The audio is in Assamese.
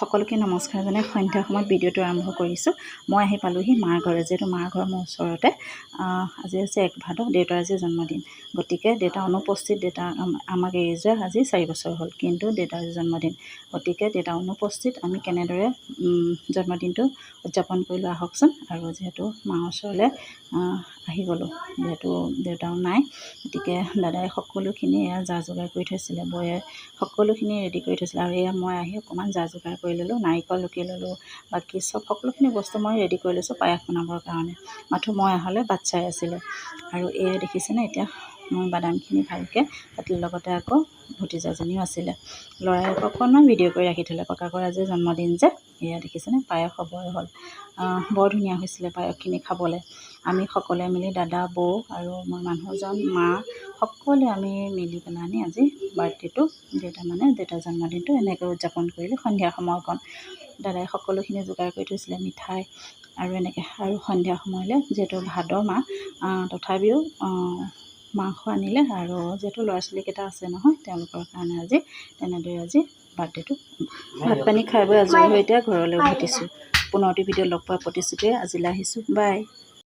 সকলোকে নমস্কাৰ জনাই সন্ধ্যা সময়ত ভিডিঅ'টো আৰম্ভ কৰিছোঁ। মই আহি পালোঁহি মাৰ ঘৰে যিহেতু মাৰ ঘৰ মোৰ ওচৰতে। আজি হৈছে এক ভাদ দেউতাৰ আজি জন্মদিন। গতিকে দেউতা অনুপস্থিত দেউতা আম- আমাক এৰি যোৱা আজি চাৰি বছৰ হ'ল কিন্তু দেউতাৰ আজি জন্মদিন। গতিকে দেউতা অনুপস্থিত আমি কেনেদৰে জন্মদিনটো উদযাপন কৰিলোঁ আহকচোন। আৰু যিহেতু মাৰ ওচৰলৈ আহি গ'লোঁ যিহেতু দেউতাও নাই। গতিকে দাদাই সকলোখিনি এয়া যা যোগাৰ কৰি থৈছিলে বৌয়ে সকলোখিনি ৰেডি কৰি থৈছিলে। আৰু এয়া মই আহি অকণমান যা যোগাৰ কৰি ল'লোঁ নাৰিকল ৰুকি ল'লোঁ বাকী চব সকলোখিনি বস্তু মই ৰেডি কৰি লৈছোঁ পায়স বনাবৰ কাৰণে। মাথো মই অহালৈ বাট চাই আছিলে। আৰু এয়া দেখিছেনে এতিয়া? মই বাদামখিনি ভালকৈ কাটিৰ লগতে আকৌ ভতিজাজনীও আছিলে। ল'ৰাই অকণমান ভিডিঅ' কৰি ৰাখি থ'লে ককাকৰ আজি জন্মদিন যে এয়া দেখিছেনে? পায়স হ'বই হ'ল। বৰ ধুনীয়া হৈছিলে পায়সখিনি খাবলৈ। আমি সকলোৱে মিলি দাদা বৌ আৰু মোৰ মানুহজন মা সকলোৱে আমি মিলি পেলানি আজি বাৰ্থডেটো দেউতা মানে দেউতাৰ জন্মদিনটো এনেকৈ উদযাপন কৰিলোঁ সন্ধিয়া সময়কণ দাদাই সকলোখিনি যোগাৰ কৰি থৈছিলে মিঠাই আৰু এনেকৈ আৰু সন্ধিয়া সময়লৈ যিহেতু ভাদ মাহ তথাপিও মাংস আনিলে আৰু যিহেতু ল'ৰা ছোৱালীকেইটা আছে নহয় তেওঁলোকৰ কাৰণে আজি তেনেদৰে আজি বাৰ্থডেটো। ভাত পানী খাই বৈ আজৰি হৈ এতিয়া ঘৰলৈ উভতিছোঁ। পুনৰটি ভিডিঅ' লগ পোৱাৰ প্ৰতিশ্ৰুতিৰে আজিলৈ আহিছোঁ। বাই।